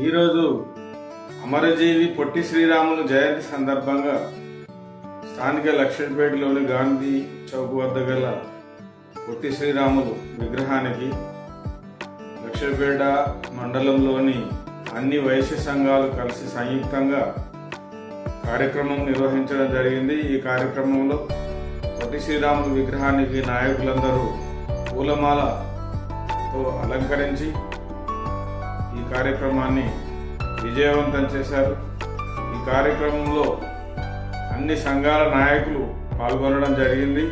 ఈరోజు అమరజీవి పొట్టి శ్రీరాములు జయంతి సందర్భంగా స్థానిక లక్ష్మీపేటలోని గాంధీ చౌక్ వద్ద గల పొట్టి శ్రీరాములు విగ్రహానికి లక్ష్మీపేట మండలంలోని అన్ని వైశ్య సంఘాలు కలిసి సంయుక్తంగా కార్యక్రమం నిర్వహించడం జరిగింది. ఈ కార్యక్రమంలో పొట్టి శ్రీరాములు విగ్రహానికి నాయకులందరూ పూలమాలతో అలంకరించి కార్యక్రమాన్ని విజయవంతం చేశారు. ఈ కార్యక్రమంలో అన్ని సంఘాల నాయకులు పాల్గొనడం జరిగింది.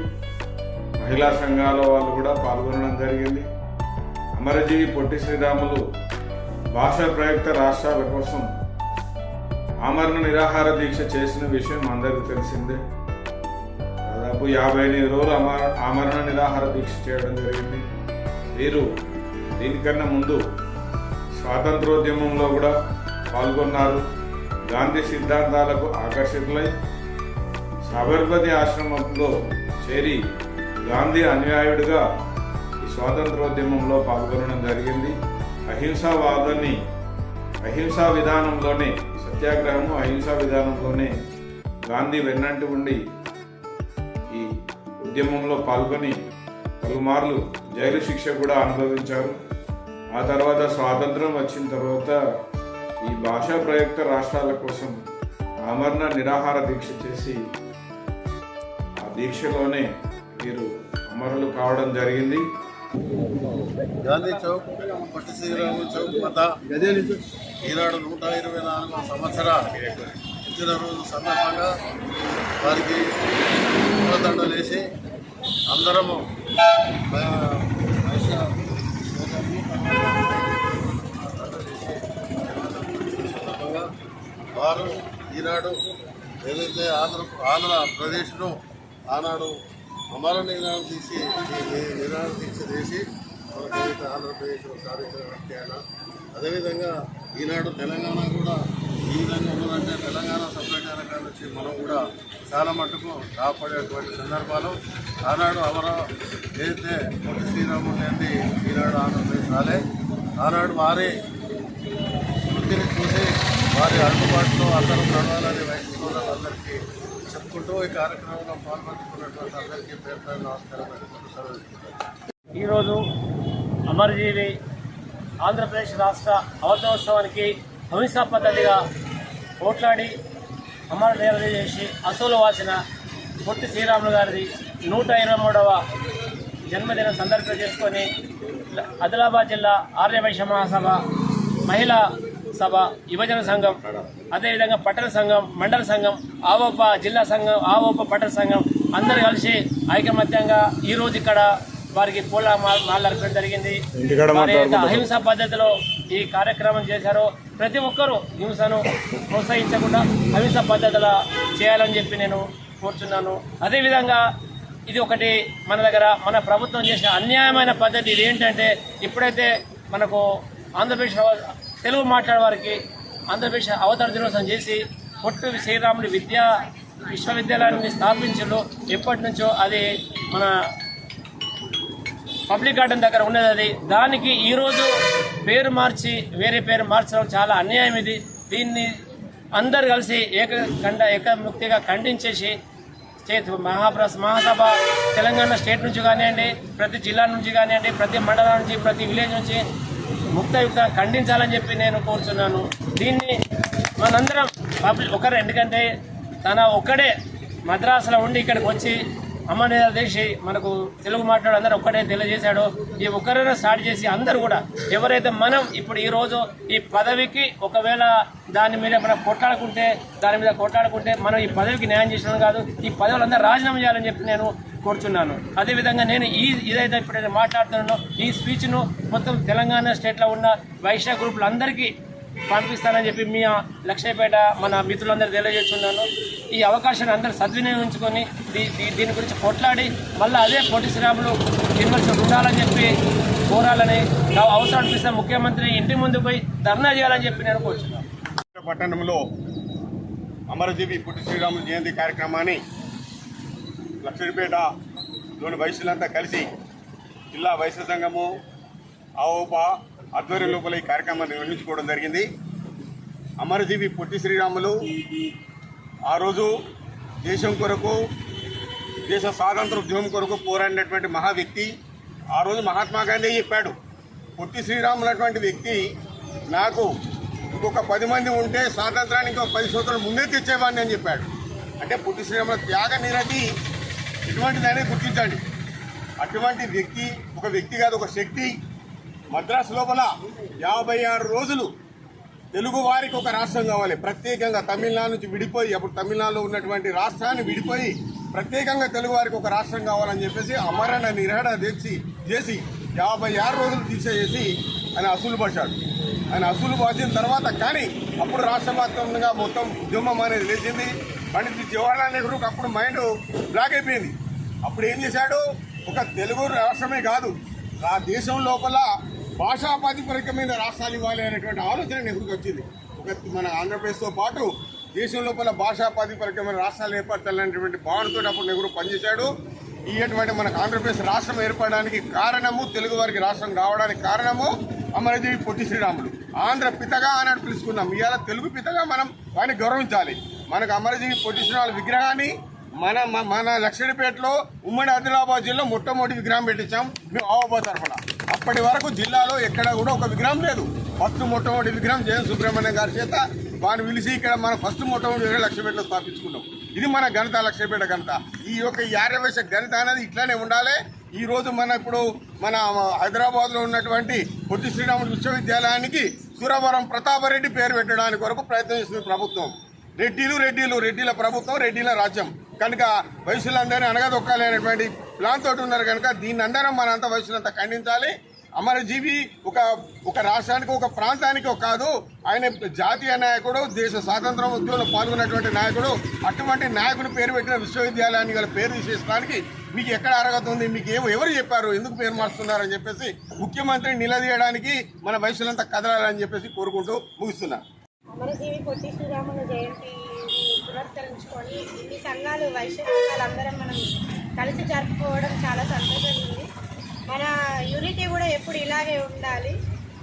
మహిళా సంఘాల వాళ్ళు కూడా పాల్గొనడం జరిగింది. అమరజీవి పొట్టి శ్రీరాములు భాషా ప్రయుక్త రాష్ట్రాల కోసం ఆమరణ నిరాహార దీక్ష చేసిన విషయం అందరికీ తెలిసిందే. దాదాపు యాభై ఎనిమిది రోజులు ఆమరణ నిరాహార దీక్ష చేయడం జరిగింది. వీరు దీనికన్నా ముందు స్వాతంత్రోద్యమంలో కూడా పాల్గొన్నారు. గాంధీ సిద్ధాంతాలకు ఆకర్షితులై సబర్మతి ఆశ్రమంలో చేరి గాంధీ అనుయాయుడిగా ఈ స్వాతంత్రోద్యమంలో పాల్గొనడం జరిగింది. అహింసావాదాన్ని అహింసా విధానంలోనే సత్యాగ్రహము అహింసా విధానంలోనే గాంధీ వెన్నంటి ఉండి ఈ ఉద్యమంలో పాల్గొని పలుమార్లు జైలు శిక్ష కూడా అనుభవించారు. ఆ తర్వాత స్వాతంత్రం వచ్చిన తర్వాత ఈ భాషా ప్రయుక్త రాష్ట్రాల కోసం ఆమరణ నిరాహార దీక్ష చేసి ఆ దీక్షలోనే వీరు అమరులు కావడం జరిగింది. గాంధీ చౌక్ పొట్టి శ్రీరాములు చౌక్ వద్ద ఈనాడు నూట ఇరవై నాలుగు సంవత్సర రోజు సందర్భంగా వారికి పూలదండలు వేసి అందరము ఆ, వైశ్య సందర్భంగా వారు ఈనాడు ఏదైతే ఆంధ్ర ఆంధ్రప్రదేశ్లో ఆనాడు అమర నినాదం తీసి ఈ నినాదం దీక్ష చేసి మనకు ఏదైతే ఆంధ్రప్రదేశ్లో సాధించిన వ్యక్తి ఆయన అదేవిధంగా ఈనాడు తెలంగాణ కూడా ఈ విధంగా ఉన్నదంటే తెలంగాణ సపరేట్ కాడ నుంచి మనం కూడా చాలా మటుకు కాపాడేటువంటి సందర్భాలు. ఆనాడు అమర ఏదైతే పొట్టి శ్రీరాములు ఈనాడు ఆంధ్రప్రదేశ్ రాలే. ఆనాడు వారే వృత్తిని చూసి వారి అందుబాటులో అందరూ నడవాలని వైద్య సోదరులందరికీ చెప్పుకుంటూ ఈ కార్యక్రమంలో పాల్పంచుకున్నటువంటి అందరికీ పేరు నమస్కారం ఈరోజు అమరజీవి ఆంధ్రప్రదేశ్ రాష్ట్ర అవతోత్సవానికి అహింసా పద్ధతిగా పోట్లాడి అమర నిరది చేసి అసలు వాసిన పొట్టి శ్రీరాములు గారిది నూట ఇరవై మూడవ జన్మదినం సందర్భం చేసుకొని ఆదిలాబాద్ జిల్లా ఆర్యవైశ్య మహాసభ మహిళా సభ యువజన సంఘం అదేవిధంగా పట్టణ సంఘం మండల సంఘం ఆవోప జిల్లా సంఘం ఆవోప పట్టణ సంఘం అందరూ కలిసి ఐకమత్యంగా ఈ రోజు ఇక్కడ వారికి పూల మా- మాలలు అర్పడం జరిగింది వారి యొక్క అహింసా పద్ధతిలో ఈ కార్యక్రమం చేశారో. ప్రతి ఒక్కరూ హింసను ప్రోత్సహించకుండా అహింసా పద్ధతిలో చేయాలని చెప్పి నేను కోరుచున్నాను. అదేవిధంగా ఇది ఒకటి మన దగ్గర మన ప్రభుత్వం చేసిన అన్యాయమైన పద్ధతి ఇది ఏంటంటే ఇప్పుడైతే మనకు ఆంధ్రప్రదేశ్ తెలుగు మాట్లాడే వారికి ఆంధ్రప్రదేశ్ అవతార దినోత్సవం చేసి పొట్టు శ్రీరాముడి విద్యా విశ్వవిద్యాలయాన్ని స్థాపించడం ఎప్పటి నుంచో అది మన పబ్లిక్ గార్డెన్ దగ్గర ఉన్నది అది. దానికి ఈరోజు పేరు మార్చి వేరే పేరు మార్చడం చాలా అన్యాయం ఇది. దీన్ని అందరు కలిసి ఏక కండ ఏకముక్తిగా ఖండించేసి స్టేట్ మహాప్రస్ మహాసభ తెలంగాణ స్టేట్ నుంచి కానివ్వండి ప్రతి జిల్లా నుంచి కానివ్వండి ప్రతి మండలం నుంచి ప్రతి విలేజ్ నుంచి ముక్తయుక్త ఖండించాలని చెప్పి నేను కోరుచున్నాను. దీన్ని మనందరం పబ్లిక్ ఒకరు ఎందుకంటే తన ఒక్కడే మద్రాసులో ఉండి ఇక్కడికి వచ్చి అమ్మనేద దేశి మనకు తెలుగు మాట్లాడు అందరూ ఒక్కడే తెలియజేశాడో. ఈ ఒక్కరైనా స్టార్ట్ చేసి అందరూ కూడా ఎవరైతే మనం ఇప్పుడు ఈరోజు ఈ పదవికి ఒకవేళ దాని మీద మనం కొట్లాడుకుంటే దాని మీద కొట్లాడుకుంటే మనం ఈ పదవికి న్యాయం చేసిన కాదు ఈ పదవులు అందరూ రాజీనామా చేయాలని చెప్పి నేను కోరుచున్నాను. అదేవిధంగా నేను ఈ ఇదైతే ఇప్పుడైతే మాట్లాడుతున్నానో ఈ స్పీచ్ను మొత్తం తెలంగాణ స్టేట్లో ఉన్న వైశ్య గ్రూపులందరికీ పంపిస్తానని చెప్పి మీ లక్ష్యపేట మన మిత్రులందరూ తెలియజేస్తున్నాను. ఈ అవకాశాన్ని అందరూ సద్వినియోగించుకొని దీ- దీని గురించి కొట్లాడి మళ్ళీ అదే పోటీ శ్రీరాములు యూనివర్సిటీ ఉండాలని చెప్పి కోరాలని అవసరం అనిపిస్తే ముఖ్యమంత్రి ఇంటి ముందు పోయి ధర్నా చేయాలని చెప్పి నేను కోరుచున్నాను. పట్టణంలో అమరజీవి పుట్టి శ్రీరాములు జయంతి కార్యక్రమాన్ని లక్షడిపేటలోని వయసులంతా కలిసి జిల్లా వైశ్య సంఘము ఆవోప ఆధ్వర్యం లోపల ఈ కార్యక్రమాన్ని నిర్వహించుకోవడం జరిగింది. అమరజీవి పొట్టి శ్రీరాములు ఆ రోజు దేశం కొరకు దేశ స్వాతంత్ర ఉద్యమం కొరకు పోరాడినటువంటి మహా వ్యక్తి. ఆ రోజు మహాత్మా గాంధీ చెప్పాడు పొట్టి శ్రీరాములు అటువంటి వ్యక్తి నాకు ఇంకొక పది మంది ఉంటే స్వాతంత్రానికి ఒక పది సంవత్సరాలు ముందే తెచ్చేవాడిని అని చెప్పాడు. అంటే పొట్టి శ్రీరాముల త్యాగ నిరతి ఇటువంటిదనే గుర్తించండి. అటువంటి వ్యక్తి ఒక వ్యక్తి కాదు ఒక శక్తి. మద్రాసు లోపల యాభై ఆరు రోజులు తెలుగు వారికి ఒక రాష్ట్రం కావాలి. ప్రత్యేకంగా తమిళనాడు నుంచి విడిపోయి అప్పుడు తమిళనాడులో ఉన్నటువంటి రాష్ట్రాన్ని విడిపోయి ప్రత్యేకంగా తెలుగు వారికి ఒక రాష్ట్రం కావాలని చెప్పేసి అమరణ నిరహణ తెచ్చి చేసి యాభై ఆరు రోజులు తీసేసి ఆయన అసూలు పడ్డాడు ఆయన అసూలు పాసిన తర్వాత కానీ అప్పుడు రాష్ట్ర మొత్తం ఉద్యమం అనేది లేచింది. పండిత్ జవహర్లాల్ నెహ్రూకి అప్పుడు మైండ్ బ్లాక్ అయిపోయింది. అప్పుడు ఏం చేశాడు? ఒక తెలుగు రాష్ట్రమే కాదు ఆ దేశం లోపల భాషా ప్రాతిపరికమైన రాష్ట్రాలు ఇవ్వాలి అనేటువంటి ఆలోచన నెహ్రూకి వచ్చింది. ఒక మన ఆంధ్రప్రదేశ్తో పాటు దేశం లోపల భాషా ప్రాతిపరికమైన రాష్ట్రాలు ఏర్పరచాలనేటువంటి భావనతో అప్పుడు నెహ్రూ పనిచేశాడు. ఇటువంటి అటువంటి మనకు ఆంధ్రప్రదేశ్ రాష్ట్రం ఏర్పడడానికి కారణము తెలుగు వారికి రాష్ట్రం కావడానికి కారణము అమరజీవి పొట్టి శ్రీరాములు. ఆంధ్ర పితగా అని పిలుచుకున్నాం ఇవాళ తెలుగు పితగా మనం ఆయన గౌరవించాలి. మనకు అమరజీవి పొట్టి శ్రీరాముల విగ్రహాన్ని మన మన లక్షడిపేటలో ఉమ్మడి ఆదిలాబాద్ జిల్లా మొట్టమొదటి విగ్రహం పెట్టించాం. మేము ఆవాబాద్ తరఫున. అప్పటి వరకు జిల్లాలో ఎక్కడ కూడా ఒక విగ్రహం లేదు. ఫస్ట్ మొట్టమొదటి విగ్రహం జయన్ సుబ్రహ్మణ్యం గారి చేత వారిని పిలిచి ఇక్కడ మనం ఫస్ట్ మొట్టమొదటి విగ్రహం లక్షపేటలో స్థాపించుకున్నాం. ఇది మన ఘనత లక్షపేట ఘనత. ఈ యొక్క ఈ ఆర్యవేశ ఘనత అనేది ఇట్లానే ఉండాలి. ఈ రోజు మన ఇప్పుడు మన హైదరాబాద్లో ఉన్నటువంటి పొట్టి శ్రీరాముడు విశ్వవిద్యాలయానికి సూరవరం ప్రతాపరెడ్డి పేరు పెట్టడానికి వరకు ప్రయత్నం చేస్తుంది ప్రభుత్వం. రెడ్డిలు రెడ్డిలు రెడ్డిల ప్రభుత్వం రెడ్డిల రాజ్యం. కనుక వయసులందరినీ అనగదొక్కాలనేటువంటి ప్లాన్ తోటి ఉన్నారు కనుక దీన్ని అందరం మనంతా వయసులంతా ఖండించాలి. అమరజీవి ఒక ఒక రాష్ట్రానికి ఒక ప్రాంతానికి ఒక కాదు ఆయన జాతీయ నాయకుడు దేశ స్వాతంత్రం ఉద్యమంలో పాల్గొన్నటువంటి నాయకుడు అటువంటి నాయకుని పేరు పెట్టిన విశ్వవిద్యాలయాన్ని గల పేరు తీసేసడానికి మీకు ఎక్కడ అర్హత ఉంది? మీకు ఏమో ఎవరు చెప్పారు? ఎందుకు పేరు మార్చుతున్నారని చెప్పేసి ముఖ్యమంత్రిని నిలదీయడానికి మన వయసులంతా కదలాలని చెప్పేసి కోరుకుంటూ ముగిస్తున్నాను అమరజీవి పొట్టి శ్రీరాముల జయంతి పురస్కరించుకొని ఇన్ని సంఘాలు వైశ్య సంఘాలు అందరం మనం కలిసి జరుపుకోవడం చాలా సంతోషంగా ఉంది మన యూనిటీ కూడా ఎప్పుడు ఇలాగే ఉండాలి.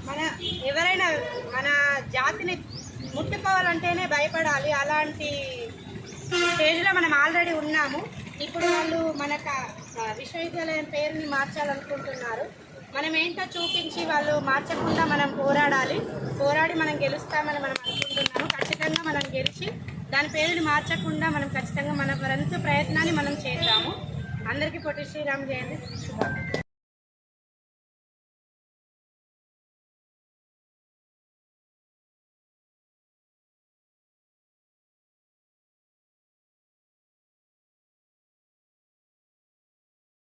మన ఎవరైనా మన జాతిని ముట్టుకోవాలంటేనే భయపడాలి. అలాంటి స్టేజ్లో మనం ఆల్రెడీ ఉన్నాము. ఇప్పుడు వాళ్ళు మన విశ్వవిద్యాలయం పేరుని మార్చాలనుకుంటున్నారు. మనం ఏంటో చూపించి వాళ్ళు మార్చకుండా మనం పోరాడాలి. పోరాడి మనం గెలుస్తామని మనం అనుకుంటున్నాము. ఖచ్చితంగా మనం గెలిచి దాని పేరుని మార్చకుండా మనం ఖచ్చితంగా మన వంతు ప్రయత్నాన్ని మనం చేద్దాము. అందరికీ పొట్టి శ్రీరామ్ జయంతి. శుభాకాంక్షలు.